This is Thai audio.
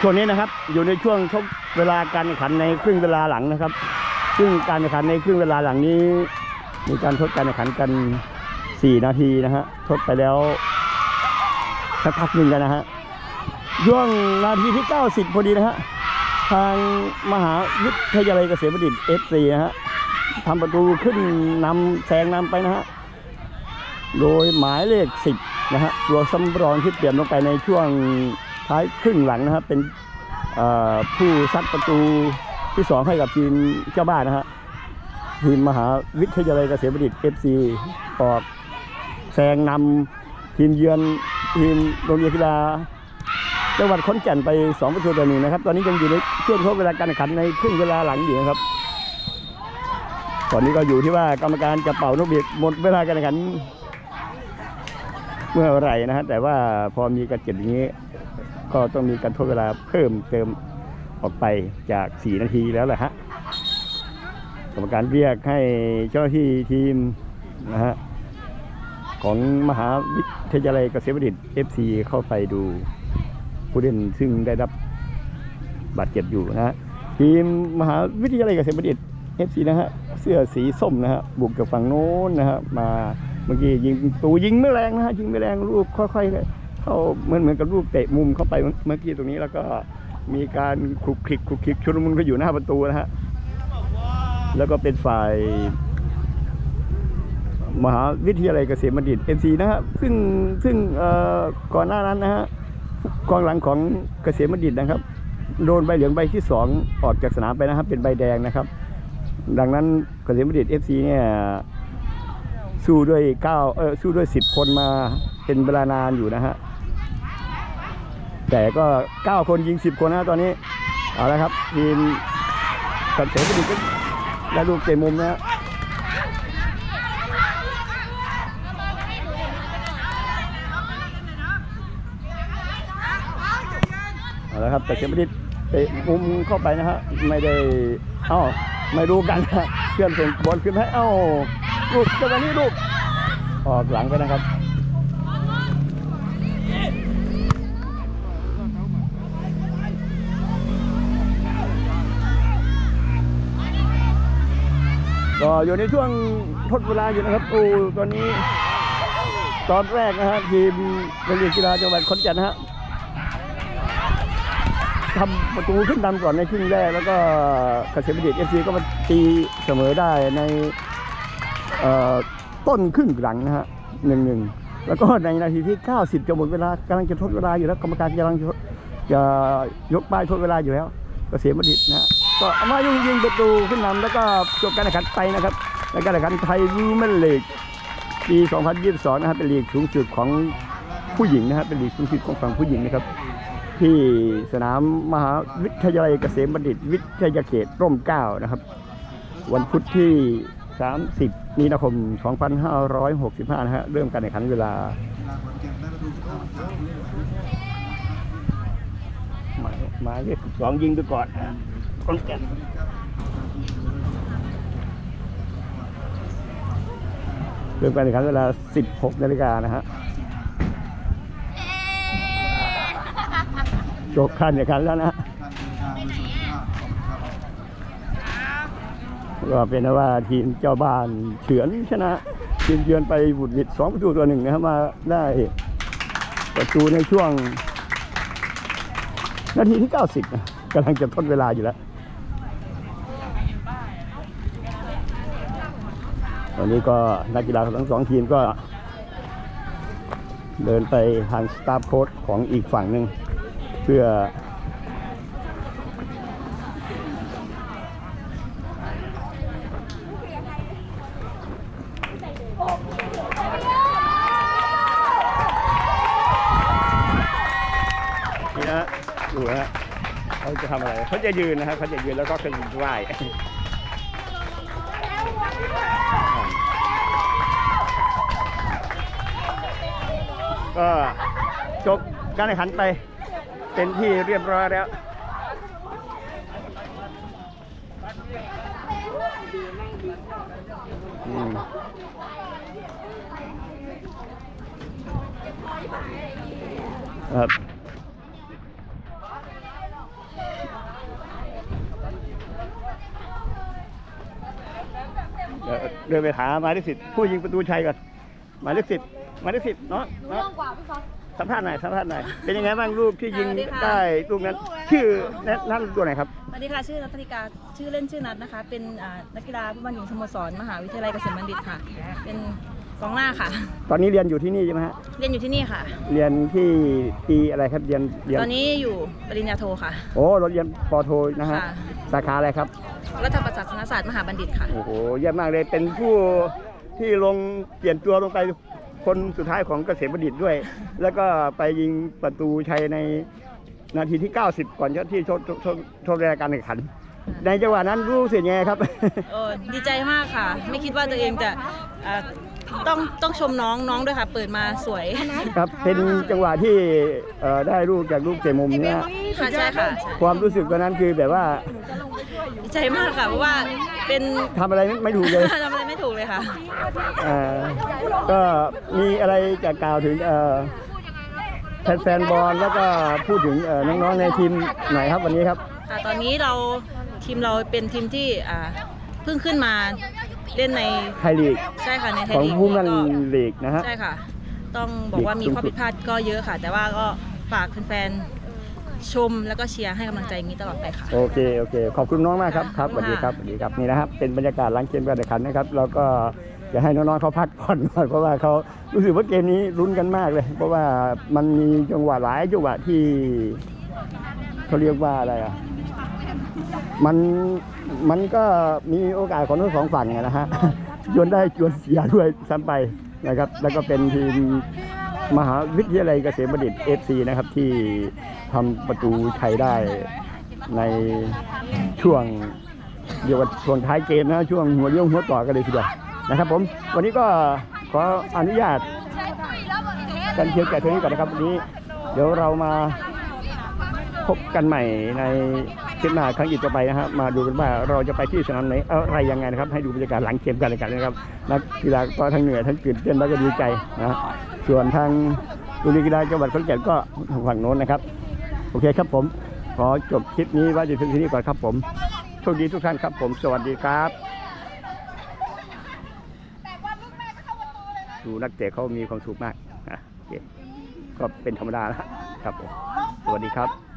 ช่วงนี้นะครับ อยู่ในช่วงทดเวลาการแข่งขันในครึ่งเวลาหลังนะครับ ซึ่งการแข่งขันในครึ่งเวลาหลังนี้ มีการทดการแข่งขันกัน 4 นาทีนะฮะทดไปแล้วสักพักหนึ่งกันนะฮะช่วงนาทีที่ 90 พอดีนะฮะทางมหาวิทยาลัยเกษมบัณฑิต FC นะฮะทำประตูขึ้นนำแซงนำไปนะฮะโดยหมายเลข 10 นะฮะตัวสำรองที่เปลี่ยนลงไปในช่วง ท้ายครึ่งหลังนะฮะเป็นผู้ซัดประตูที่ 2 ให้กับทีมเจ้าบ้านนะฮะทีมมหาวิทยาลัยเกษมบัณฑิต FC ออกแซงนำทีมเยือนทีมโรงเรียนกีฬาจังหวัดขอนแก่นไป 2 ประตูต่อหนึ่งนะครับ ตอนนี้ยังอยู่ในช่วงทดเวลาการแข่งขันในครึ่งเวลาหลังอยู่นะครับตอนนี้ก็อยู่ที่ว่ากรรมการจะเป่านกบีดหมดเวลาการแข่งขัน เมื่อไหรนะฮะแต่ว่าพอมีการเจ็บอย่างนี้ ก็ต้องมีการทดเวลาเพิ่มเติมออกไปจาก 4 นาทีแล้วแหละฮะกรรมการเรียกให้เจ้าหน้าที่ทีมนะฮะของมหาวิทยาลัยเกษตรบัณฑิต FC เข้าไปดูผู้เล่นซึ่งได้รับบาดเจ็บอยู่นะฮะทีมมหาวิทยาลัยเกษตรบัณฑิต FC นะฮะเสื้อสีส้มนะฮะบุกจากฝั่งโน้นนะฮะมาเมื่อกี้ยิงตูยิงไม่แรงนะฮะยิงไม่แรงลูกค่อยๆ เข้าเหมือนเหมือนกับลูกเตะมุมเข้าไปเมื่อกี้ตรงนี้แล้วก็มีการคลุกคลิกคลุกคลิกชุลมุนก็อยู่หน้าประตูนะฮะแล้วก็เป็นฝ่าย มหาวิทยาลัยเกษมบัณฑิตเอ็ซีนะฮะซึ่งซึ่งก่อนหน้านั้นนะฮะกองหลังของเกษมบัณฑิตนะครับโดนใบเหลืองใบที่สองออกจากสนามไปนะครับ เป็นใบแดงนะครับ ดังนั้นเกษมบัณฑิตเอฟซีเนี่ยสู้ด้วยเก้าเออสู้ด้วยสิบคนมาเป็นเวลานานอยู่นะฮะ แต่ก็เก้าคนยิงสิบคนนะตอนนี้ เอาละครับ ทีมกับเสรีก็ได้ลูกเตะมุมนะฮะเอาละครับแต่เสรีเตะมุมเข้าไปนะฮะไม่ได้เอ้าไม่รู้กันนะเพื่อนส่งบอลขึ้นให้เอ้าลูกจังหวะนี้ลูกออกหลังไปนะครับ ก็อยู่ในช่วงทดเวลาอยู่นะครับโอ้ตอนนี้ ตอนแรกนะฮะทีมโรงเรียนกีฬาจังหวัดขอนแก่นนะฮะทำประตูขึ้นนำก่อนในครึ่งแรก แล้วก็เกษมบัณฑิตเอฟซีก็มาตีเสมอได้ในต้นครึ่งหลังนะฮะหนึ่งหนึ่งแล้วก็ในนาทีที่ 90 จะหมดเวลากำลังจะทดเวลาอยู่แล้วกรรมการกำลังจะจะยกป้ายทดเวลาอยู่แล้วเกษมบัณฑิตนะฮะ ก็เอามายิงยิงประตูขึ้นนำแล้วก็จบการแข่งขันไปนะครับในการแข่งขันไทยวูแมนลีกปี 2022 นะครับเป็นลีกสูงสุดของผู้หญิงนะครับเป็นลีกสูงสุดของฝั่งผู้หญิงนะครับ ที่สนามมหาวิทยาลัยเกษมบัณฑิต วิทยาเขตร่มเกล้านะครับ วันพุธที่ 30 มีนาคม 2565 นะฮะเริ่มการแข่งขันเวลามายหมายเลขสองยิงไปก่อน คนแก่นเริ่มการแข่งขันเวลา 16 นาฬิกานะฮะจบการแข่งขันแล้วนะก็เป็นว่าทีมเจ้าบ้านเฉือนชนะ ทีมเยือนไปบุดวิดสองประตูตัวหนึ่งนะครับมาได้ประตูในช่วง นาทีที่ 90 นะกำลังจะทดเวลาอยู่แล้ว ตอนนี้ก็นักกีฬาทั้งสองทีมก็ เดินไปทางสตาฟโค้ดของอีกฝั่งหนึ่งเพื่อ นี่นะดูนะเขาจะทำอะไรเขาจะยืนนะครับเขาจะยืนแล้วก็ขึ้นไหว้็จบการแข่งขันไปเป็นที่เรียบร้อยแล้วครับเดินไปหาหมายเลขสิบผู้ยิงประตูชัยก่อนหมายเลขสิบ มายเลขสิบเนาะเรื่องกว่าพี่ฟอสสัมภาษณ์หน่อยสัมภาษณ์หน่อยเป็นยังไงบ้างลูกที่ยิงสวัสดีค่ะ ได้ลูกนั้น ชื่อนั่นนั่นตัวไหนครับสวัสดีค่ะชื่อนัทธริกาชื่อเล่นชื่อนัทนะคะ เป็นอ่านักกีฬาผู้บอลหญิงสโมสรมหาวิทยาลัยเกษมบัณฑิตค่ะ เป็นกองหน้าค่ะ ตอนนี้เรียนอยู่ที่นี่ใช่ไหมฮะเรียนอยู่ที่นี่ค่ะ เรียนที่ปีอะไรครับเรียนเรียนตอนนี้อยู่ปริญญาโทค่ะ โอ้เราเรียนปอโทนะฮะค่ะ สาขาอะไรครับ รัฐประศาสนศาสตร์มหาบัณฑิตค่ะ โอ้โหเยี่ยมมากเลยเป็นผู้ที่ลงเปลี่ยนตัวลงไป คนสุดท้ายของเกษมบัณฑิตด้วย แล้วก็ไปยิงประตูชัยในนาทีที่ 90 ก่อนที่โทษโทษโทษแรกการแข่งขัน ในจังหวะนั้นรู้สึกยังไงครับ โอ้ดีใจมากค่ะ ไม่คิดว่าตัวเองจะอ่าต้องต้องชมน้องน้องด้วยค่ะ เปิดมาสวยครับเป็นจังหวะที่เอ่อได้ลูกจากลูกเตะมุมเนี่ยค่ะใช่ค่ะใช่ความรู้สึกตอนนั้นคือแบบว่าดีใจมากค่ะ เพราะว่าเป็นทำอะไรไม่ถูกเลย ทำอะไรไม่ถูกเลยค่ะ เอ่อ ก็มีอะไรจะกล่าวถึงเอ่อแฟนๆบอลแล้วก็พูดถึงเอ่อน้องๆในทีมหน่อยครับวันนี้ครับค่ะตอนนี้เราทีมเราเป็นทีมที่อ่าเพิ่งขึ้นมาเล่นในไทยลีกใช่ค่ะในไทยของลีกผู้มันก็ลีกนะฮะใช่ค่ะ ต้องบอกว่ามีลีกสูงข้อสุดผิดพลาดก็เยอะค่ะ แต่ว่าก็ฝากแฟนๆชมแล้วก็เชียร์ให้กำลังใจอย่างนี้ตลอดไปค่ะโอเคโอเค ขอบคุณน้องมากครับครับสวัสดีครับสวัสดีครับนี่นะครับเป็นบรรยากาศหลังเกมการแข่งขันนะครับ แล้วก็ จะให้น้องๆเขาพักผ่อนหน่อยเพราะว่าเขารู้สึกว่าเกมนี้ลุ้นกันมากเลย เพราะว่ามันมีจังหวะหลายจังหวะที่เขาเรียกว่าอะไรอะมันมันก็มีโอกาสของทั้งสองฝั่งไงนะฮะจนได้จวนเสียด้วยซ้ำไปนะครับ แล้วก็เป็นทีมมหาวิทยาลัยเกษมบัณฑิต FC นะครับที่ทำประตูชัยได้ในช่วงเดียวกับช่วงท้ายเกมนะช่วงหัวเลี้ยวหัวต่อกันเลยทีเดียว นะครับผม วันนี้ก็ขออนุญาตกันเพียงแต่เท่านี้ก่อนนะครับวันนี้ เดี๋ยวเรามาพบกันใหม่ในคลิปหน้าครั้งอีกต่อไปนะฮะมาดูกันว่าเราจะไปที่สนามไหนอะไรยังไงนะครับให้ดูบรรยากาศหลังเกมกันเลยกันนะครับนักกีฬาก็ทั้งเหนื่อยทั้งตื่นเต้นแล้วก็ดีใจนะส่วนทางตุลีกีฬาจังหวัดขอนแก่นก็ฝั่งโน้นนะครับ โอเคครับผมขอจบคลิปนี้ไว้ที่ที่นี้ก่อนครับผมโชคดีทุกท่านครับผม สวัสดีครับ ดูนักเตะเขามีความสุขมากอะก็เป็นธรรมดาแล้วครับผมสวัสดีครับ